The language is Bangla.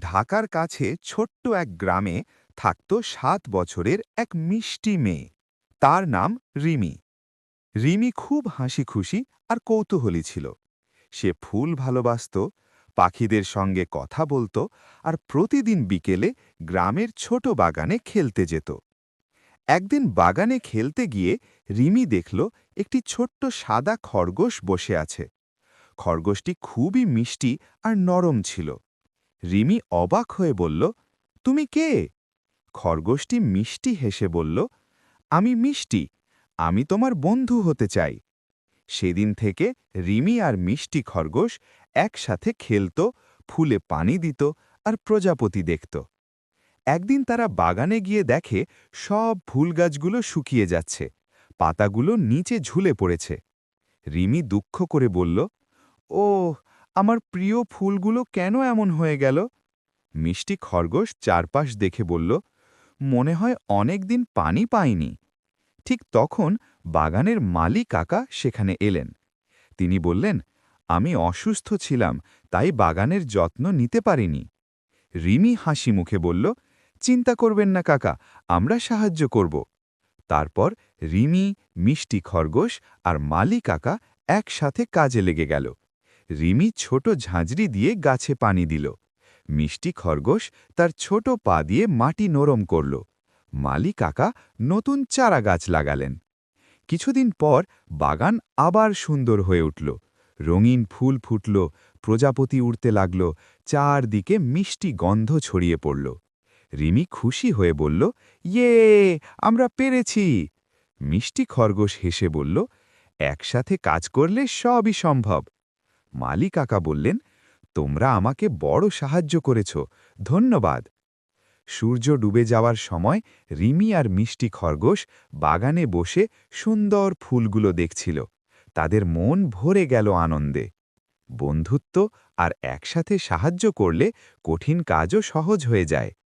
ঢাকার কাছে ছোট্ট এক গ্রামে থাকত সাত বছরের এক মিষ্টি মেয়ে। তার নাম রিমি। রিমি খুব হাসি খুশি আর কৌতূহলী ছিল। সে ফুল ভালোবাসত, পাখিদের সঙ্গে কথা বলতো আর প্রতিদিন বিকেলে গ্রামের ছোট বাগানে খেলতে যেত। একদিন বাগানে খেলতে গিয়ে রিমি দেখল একটি ছোট্ট সাদা খরগোশ বসে আছে। খরগোশটি খুবই মিষ্টি আর নরম ছিল। রিমি অবাক হয়ে বলল, তুমি কে? খরগোশটি মিষ্টি হেসে বলল, আমি মিষ্টি, আমি তোমার বন্ধু হতে চাই। সেদিন থেকে রিমি আর মিষ্টি খরগোশ একসাথে খেলত, ফুলে পানি দিত আর প্রজাপতি দেখত। একদিন তারা বাগানে গিয়ে দেখে সব ফুল গাছগুলো শুকিয়ে যাচ্ছে, পাতাগুলো নিচে ঝুলে পড়েছে। রিমি দুঃখ করে বলল ও আমার প্রিয় ফুলগুলো কেন এমন হয়ে গেল? মিষ্টি খরগোশ চারপাশ দেখে বলল, মনে হয় অনেক দিন পানি পাইনি। ঠিক তখন বাগানের মালি কাকা সেখানে এলেন। তিনি বললেন, আমি অসুস্থ ছিলাম, তাই বাগানের যত্ন নিতে পারিনি। রিমি হাসি মুখে বলল, চিন্তা করবেন না কাকা, আমরা সাহায্য করব। তারপর রিমি, মিষ্টি খরগোশ আর মালি কাকা একসাথে কাজে লেগে গেল। রিমি ছোট ঝাঁঝরি দিয়ে গাছে পানি দিল। মিষ্টি খরগোশ তার ছোট পা দিয়ে মাটি নরম করল। মালি কাকা নতুন চারা গাছ লাগালেন। কিছুদিন পর বাগান আবার সুন্দর হয়ে উঠল। রঙিন ফুল ফুটল, প্রজাপতি উড়তে লাগল, চারদিকে মিষ্টি গন্ধ ছড়িয়ে পড়ল। রিমি খুশি হয়ে বলল ইয়ে আমরা পেরেছি। মিষ্টি খরগোশ হেসে বলল, একসাথে কাজ করলে সবই সম্ভব। মালি কাকা বললেন, তোমরা আমাকে বড় সাহায্য করেছ, ধন্যবাদ। সূর্য ডুবে যাওয়ার সময় রিমি আর মিষ্টি খরগোশ বাগানে বসে সুন্দর ফুলগুলো দেখছিল। তাদের মন ভরে গেল আনন্দে। বন্ধুত্ব আর একসাথে সাহায্য করলে কঠিন কাজও সহজ হয়ে যায়।